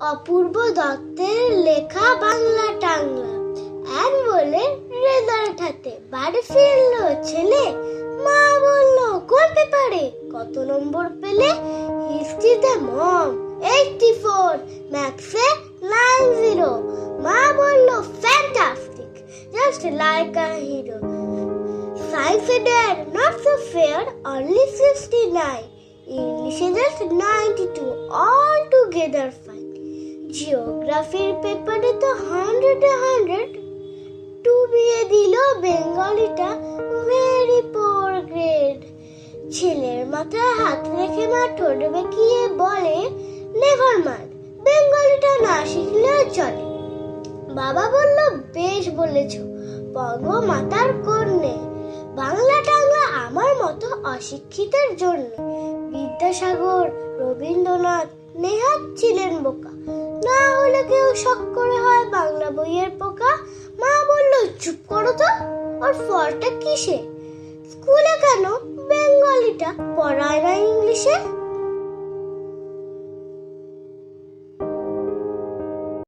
অপূর্ব দত্তের লেখা বাংলা টাংলা। এক বলে রেজাল্ট হাতে। বাড়ি ফিরলো ছেলে। মা বলল কোন পেপারে? কত নম্বর পেলে? হিস্ট্রিতে মম এইটটি ফোর ম্যাথসে নাইন জিরো। মা বলল fantastic just like a hero. Science dad, not so fair, only 69. English just 92, all together fine. জিওগ্রাফির পেপারে তো হান্ড্রেড হান্ড্রেড টু বিয়ে দিল বেঙ্গলিটা ভেরি পোর গ্রেড ছেলের মাথায় হাত রেখে মা ঠোঁট বেঁকিয়ে বলে নেভার মাইন্ড বেঙ্গলিটা না শিখলেও চলে। বাবা বলল, বেশ বলেছ পর্ব মাতার কন্যে। বাংলা টাংলা আমার মতো অশিক্ষিতের জন্য। বিদ্যাসাগর, রবীন্দ্রনাথ, নেহাত ছিলেন বোকা। শখ করে হয় বাংলা বইয়ের পোকা। মা বলল, চুপ করো তো, ওর ফলটা কিসে স্কুলে কেন? বেঙ্গলিটা পড়ায় না ইংলিশে?